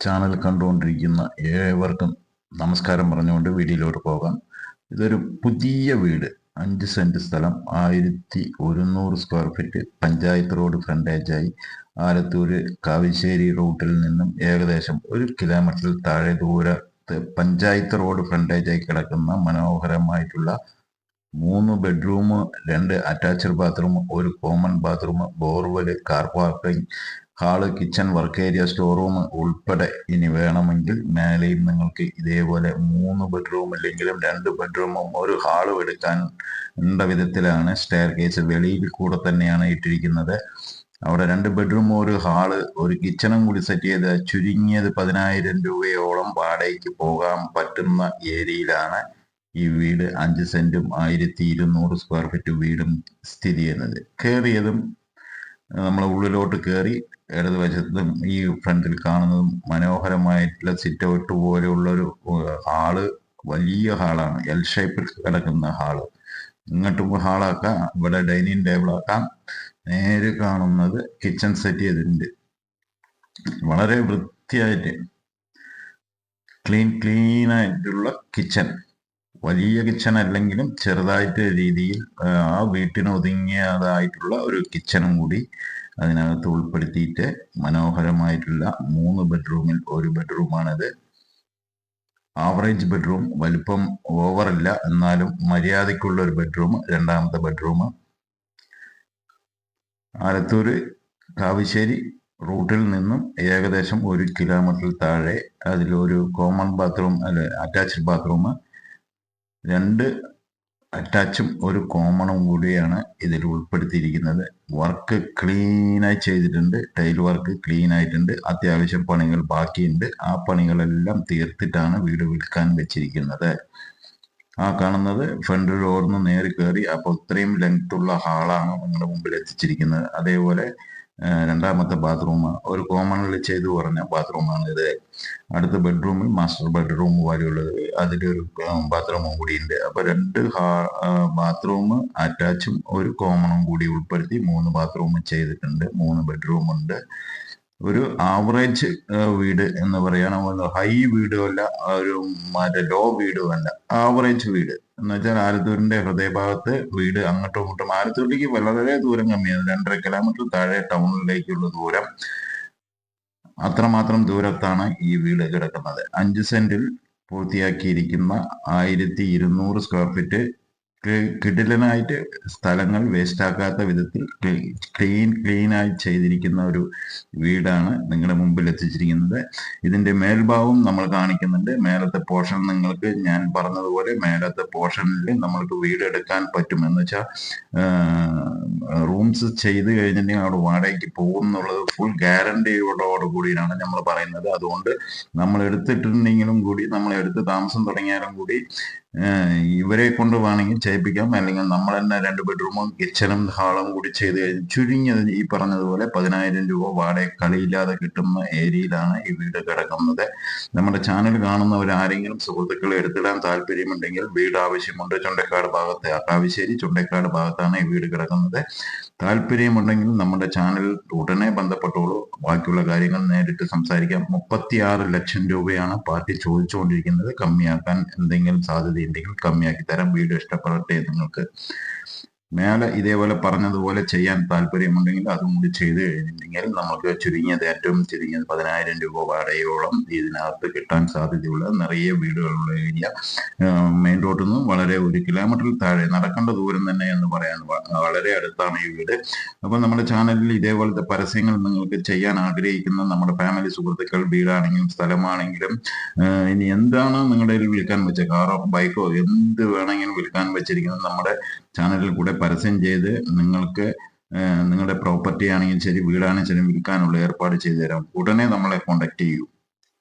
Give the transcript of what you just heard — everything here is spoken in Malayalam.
ചാനൽ കണ്ടുകൊണ്ടിരിക്കുന്ന ഏവർക്കും നമസ്കാരം പറഞ്ഞുകൊണ്ട് വീഡിയോയിലോട്ട് പോകാം. ഇതൊരു പുതിയ വീട്. അഞ്ച് സെന്റ് സ്ഥലം ആയിരത്തി ഒരുന്നൂറ് സ്ക്വയർ ഫീറ്റ് പഞ്ചായത്ത് റോഡ് ഫ്രണ്ടേജായി ആലത്തൂര് കാവിശ്ശേരി റൂട്ടിൽ നിന്നും ഏകദേശം ഒരു കിലോമീറ്ററിൽ താഴെ ദൂരത്ത് പഞ്ചായത്ത് റോഡ് ഫ്രണ്ടേജായി കിടക്കുന്ന മനോഹരമായിട്ടുള്ള മൂന്ന് ബെഡ്റൂം രണ്ട് അറ്റാച്ച്ഡ് ബാത്റൂം ഒരു common bathroom borewell car parking hall kitchen work area store room ഉൾപ്പെടെ ഇനി വേണമെങ്കിൽ മേലെയും നിങ്ങൾക്ക് ഇതേപോലെ മൂന്ന് ബെഡ്റൂം ഇല്ലെങ്കിലും രണ്ട് ബെഡ്റൂമും ഒരു ഹാളും എടുക്കാൻ ഉണ്ട വിധത്തിലാണ് സ്റ്റെയർ കേസ് വെളിയിൽ കൂടെ തന്നെയാണ് ഇട്ടിരിക്കുന്നത്. അവിടെ രണ്ട് ബെഡ്റൂം ഒരു ഹാൾ ഒരു കിച്ചണും കൂടി സെറ്റ് ചെയ്ത് ചുരുങ്ങിയത് പതിനായിരം രൂപയോളം വാടകയ്ക്ക് പോകാൻ പറ്റുന്ന ഏരിയയിലാണ് ഈ വീട് അഞ്ച് സെന്റും ആയിരത്തി ഇരുന്നൂറ് സ്ക്വയർ ഫീറ്റ് വീടും സ്ഥിതി ചെയ്യുന്നത്. കയറിയതും നമ്മൾ ഉള്ളിലോട്ട് കയറി ഇടതുവശത്തും ഈ ഫ്രണ്ടിൽ കാണുന്നതും മനോഹരമായിട്ടുള്ള സിറ്റ് ഔട്ട് പോലെയുള്ള ഒരു ഹാൾ വലിയ ഹാളാണ്. എൽ ഷേപ്പിൽ കിടക്കുന്ന ഹാൾ. ഇങ്ങോട്ടും ഹാളാക്കാം ഇവിടെ ഡൈനിങ് ടേബിൾ ആക്കാം. നേരെ കാണുന്നത് കിച്ചൺ സെറ്റ് ചെയ്തിട്ടുണ്ട്. വളരെ വൃത്തിയായിട്ട് ക്ലീൻ ആയിട്ടുള്ള കിച്ചൺ വലിയ കിച്ചൺ അല്ലെങ്കിലും ചെറുതായിട്ട് രീതിയിൽ ആ വീട്ടിന് ഒതുങ്ങിയതായിട്ടുള്ള ഒരു കിച്ചണും കൂടി അതിനകത്ത് ഉൾപ്പെടുത്തിയിട്ട് മനോഹരമായിട്ടുള്ള മൂന്ന് ബെഡ്റൂമിൽ ഒരു ബെഡ്റൂമാണിത് ആവറേജ് ബെഡ്റൂം വലിപ്പം ഓവറല്ല എന്നാലും മര്യാദയ്ക്കുള്ള ഒരു ബെഡ്റൂം രണ്ടാമത്തെ ബെഡ്റൂം ആലത്തൂര് കാവിശ്ശേരി റൂട്ടിൽ നിന്നും ഏകദേശം ഒരു കിലോമീറ്ററിൽ താഴെ അതിലൊരു കോമൺ ബാത്റൂം അല്ലെ അറ്റാച്ച്ഡ് ബാത്റൂം രണ്ട് അറ്റാച്ചും ഒരു കോമണും കൂടിയാണ് ഇതിൽ ഉൾപ്പെടുത്തിയിരിക്കുന്നത്. വർക്ക് ക്ലീനായി ചെയ്തിട്ടുണ്ട്. ടൈൽ വർക്ക് ക്ലീൻ ആയിട്ടുണ്ട്. അത്യാവശ്യം പണികൾ ബാക്കിയുണ്ട്. ആ പണികളെല്ലാം തീർത്തിട്ടാണ് വീട് വിൽക്കാൻ വെച്ചിരിക്കുന്നത്. ആ കാണുന്നത് ഫ്രണ്ട് ഡോറിന്ന് നേരി കയറി അപ്പോൾ ഇത്രയും ലെങ്ത് ഉള്ള ഹാളാണ് നിങ്ങളുടെ മുമ്പിൽ എത്തിച്ചിരിക്കുന്നത്. അതേപോലെ രണ്ടാമത്തെ ബാത്റൂം ഒരു കോമണിൽ ചെയ്തു പറഞ്ഞ ബാത്റൂമാണ് ഇത്. അടുത്ത ബെഡ്റൂമിൽ മാസ്റ്റർ ബെഡ്റൂം പോലെയുള്ളത് അതിലൊരു ബാത്റൂമും കൂടി ഉണ്ട് അപ്പൊ രണ്ട് ബാത്റൂം അറ്റാച്ചും ഒരു കോമണും കൂടി ഉൾപ്പെടുത്തി മൂന്ന് ബാത്റൂം ചെയ്തിട്ടുണ്ട്. മൂന്ന് ബെഡ്റൂം ഉണ്ട്. ഒരു ആവറേജ് വീട് എന്ന് പറയുകയാണെങ്കിൽ ഹൈ വീടുമല്ല ഒരു മറ്റേ ലോ വീടുമല്ല ആവറേജ് വീട്. എന്ന് വെച്ചാൽ ആലത്തൂരിന്റെ ഹൃദയഭാഗത്ത് വീട് അങ്ങോട്ടും ഇങ്ങോട്ടും ആലത്തൂരിലേക്ക് വളരെ ദൂരം കമ്മിയാണ്. രണ്ടര കിലോമീറ്റർ താഴെ ടൗണിലേക്കുള്ള ദൂരം. അത്രമാത്രം ദൂരത്താണ് ഈ വീട് കിടക്കുന്നത്. അഞ്ച് സെന്റിൽ പൂർത്തിയാക്കിയിരിക്കുന്ന ആയിരത്തി ഇരുന്നൂറ് സ്ക്വയർ ഫീറ്റ് കിടിലനായിട്ട് സ്ഥലങ്ങൾ വേസ്റ്റ് ആക്കാത്ത വിധത്തിൽ ക്ലീൻ ക്ലീനായി ചെയ്തിരിക്കുന്ന ഒരു വീടാണ് നിങ്ങളുടെ മുമ്പിൽ എത്തിച്ചിരിക്കുന്നത്. ഇതിന്റെ മേൽഭാവം നമ്മൾ കാണിക്കുന്നുണ്ട്. മേലത്തെ പോർഷൻ നിങ്ങൾക്ക് ഞാൻ പറഞ്ഞതുപോലെ മേലത്തെ പോർഷനിൽ നമ്മൾക്ക് വീട് എടുക്കാൻ പറ്റും എന്ന് വെച്ചാൽ റൂംസ് ചെയ്ത് കഴിഞ്ഞിട്ടുണ്ടെങ്കിൽ അവിടെ വാടകയ്ക്ക് പോകും എന്നുള്ളത് ഫുൾ ഗ്യാരണ്ടിയോടോട് കൂടിയാണ് നമ്മൾ പറയുന്നത്. അതുകൊണ്ട് നമ്മൾ എടുത്തിട്ടുണ്ടെങ്കിലും കൂടി നമ്മൾ എടുത്ത് താമസം തുടങ്ങിയാലും കൂടി ഇവരെ കൊണ്ട് വേണമെങ്കിൽ ചെയ്യിപ്പിക്കാം. അല്ലെങ്കിൽ നമ്മൾ തന്നെ രണ്ട് ബെഡ്റൂമും കിച്ചണും ഹാളും കൂടി ചെയ്ത് കഴിഞ്ഞ് ചുരുങ്ങിയത് ഈ പറഞ്ഞതുപോലെ പതിനായിരം രൂപ വാടക കളിയില്ലാതെ കിട്ടുന്ന ഏരിയയിലാണ് ഈ വീട് കിടക്കുന്നത്. നമ്മുടെ ചാനൽ കാണുന്നവർ ആരെങ്കിലും സുഹൃത്തുക്കൾ എടുത്തിടാൻ താല്പര്യമുണ്ടെങ്കിൽ വീട് ആവശ്യമുണ്ട് ചുണ്ടക്കാട് ഭാഗത്ത് അക്കാവശ്ശേരി ചുണ്ടക്കാട് ഭാഗത്താണ് ഈ വീട് കിടക്കുന്നത്. താല്പര്യമുണ്ടെങ്കിൽ നമ്മുടെ ചാനൽ ഉടനെ ബന്ധപ്പെട്ടോളൂ. ബാക്കിയുള്ള കാര്യങ്ങൾ നേരിട്ട് സംസാരിക്കാം. മുപ്പത്തിയാറ് ലക്ഷം രൂപയാണ് പാർട്ടി ചോദിച്ചുകൊണ്ടിരിക്കുന്നത്. കമ്മിയാക്കാൻ എന്തെങ്കിലും സാധ്യതയുണ്ടെങ്കിൽ കമ്മിയാക്കി തരാം. വീഡിയോ ഇഷ്ടപ്പെടട്ടെ നിങ്ങൾക്ക്. മേലെ ഇതേപോലെ പറഞ്ഞതുപോലെ ചെയ്യാൻ താല്പര്യമുണ്ടെങ്കിൽ അതും കൂടി ചെയ്തു കഴിഞ്ഞിട്ടുണ്ടെങ്കിൽ നമുക്ക് ചുരുങ്ങിയത് ഏറ്റവും ചുരുങ്ങിയത് പതിനായിരം രൂപ വാടകയോളം ഇതിനകത്ത് കിട്ടാൻ സാധ്യതയുള്ള നിറയെ വീടുകളുള്ള ഏരിയ. മെയിൻ റോഡിൽ നിന്നും വളരെ ഒരു കിലോമീറ്ററിൽ താഴെ നടക്കേണ്ട ദൂരം തന്നെ എന്ന് പറയാൻ വളരെ അടുത്താണ് ഈ വീട്. അപ്പൊ നമ്മുടെ ചാനലിൽ ഇതേപോലത്തെ പരസ്യങ്ങൾ നിങ്ങൾക്ക് ചെയ്യാൻ ആഗ്രഹിക്കുന്ന നമ്മുടെ ഫാമിലി സുഹൃത്തുക്കൾ വീടാണെങ്കിലും സ്ഥലമാണെങ്കിലും ഇനി എന്താണ് നിങ്ങളുടെ വിൽക്കാൻ വെച്ച കാറോ ബൈക്കോ എന്ത് വേണമെങ്കിലും വിൽക്കാൻ വെച്ചിരിക്കുന്നത് നമ്മുടെ ചാനലിൽ കൂടെ പരസ്യം ചെയ്ത് നിങ്ങൾക്ക് നിങ്ങളുടെ പ്രോപ്പർട്ടി ആണെങ്കിലും ശരി വീടാണെങ്കിലും ശരി വിൽക്കാനുള്ള ഏർപ്പാട് ചെയ്തു തരാം ഉടനെ നമ്മളെ കോണ്ടാക്ട് ചെയ്യൂ.